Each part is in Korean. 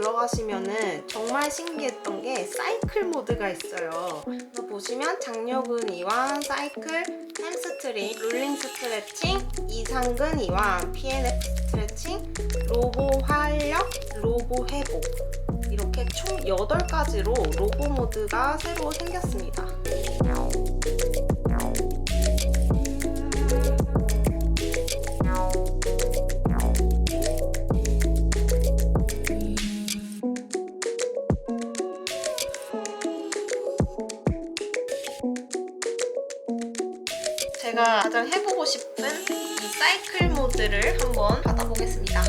들어가시면은 정말 신기했던 게 사이클 모드가 있어요. 보시면 장려근 이완, 사이클, 햄스트링, 롤링 스트레칭, 이상근 이완, PNF 스트레칭, 로보 활력, 로보 회복 이렇게 총 8가지로 로보 모드가 새로 생겼습니다. 제가 가장 해보고 싶은 이 사이클 모드를 한번 받아보겠습니다.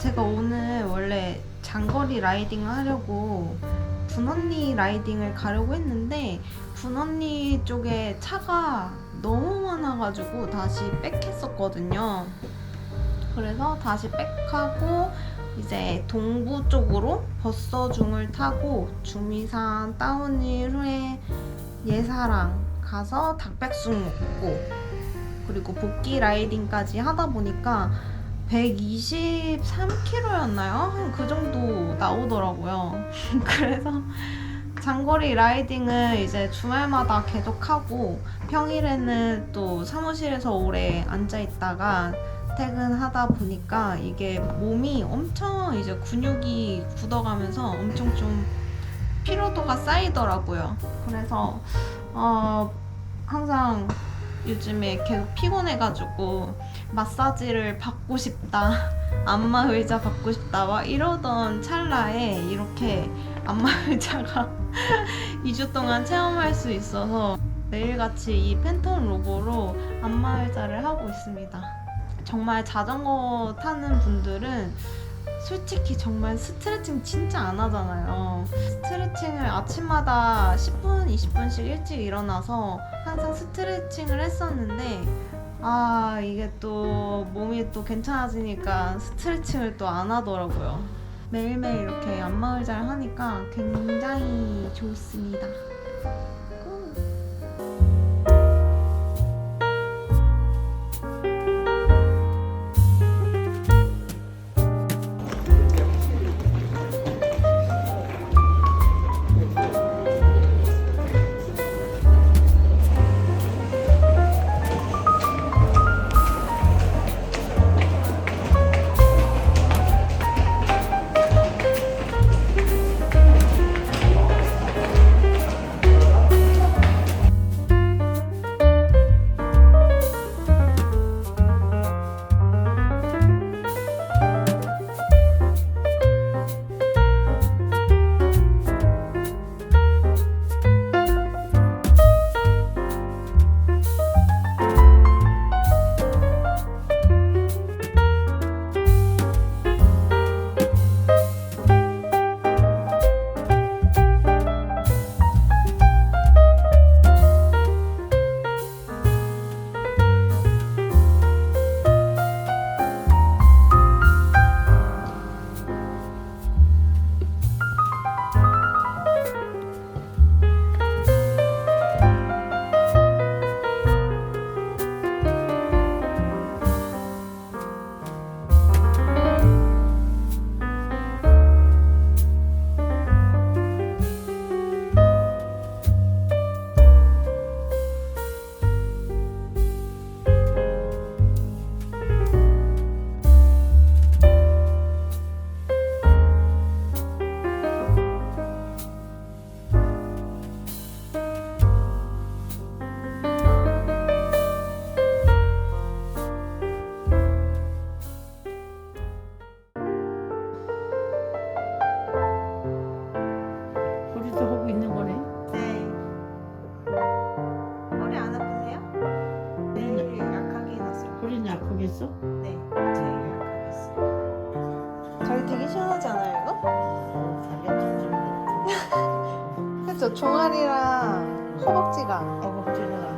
제가 오늘 원래 장거리 라이딩을 하려고 분언니 라이딩을 가려고 했는데 분언니 쪽에 차가 너무 많아가지고 다시 백했었거든요. 그래서 다시 백하고 이제 동부 쪽으로 버서중을 타고 주미산 다운힐 후에 예사랑 가서 닭백숙 먹고 그리고 복귀 라이딩까지 하다 보니까 123km였나요? 한그 정도 나오더라고요. 그래서 장거리 라이딩을 이제 주말마다 계속 하고 평일에는 또 사무실에서 오래 앉아 있다가 퇴근하다 보니까 이게 몸이 엄청 이제 근육이 굳어가면서 엄청 좀 피로도가 쌓이더라고요. 그래서 어, 항상 요즘에 계속 피곤해가지고 마사지를 받고 싶다, 안마 의자 받고 싶다, 막 이러던 찰나에 이렇게 안마 의자가 2주 동안 체험할 수 있어서 매일같이 이 팬텀 로고로 안마 의자를 하고 있습니다. 정말 자전거 타는 분들은 솔직히 정말 스트레칭 진짜 안 하잖아요. 스트레칭을 아침마다 10분, 20분씩 일찍 일어나서 항상 스트레칭을 했었는데 아 이게 또 몸이 또 괜찮아지니까 스트레칭을 또 안 하더라고요. 매일매일 이렇게 안마 의자를 하니까 굉장히 좋습니다. 예약하겠어? 네, 제가 예약하겠습니다. 저기 되게 시원하잖아요, 이거? 그쵸, 종아리랑 허벅지가. 허벅지가.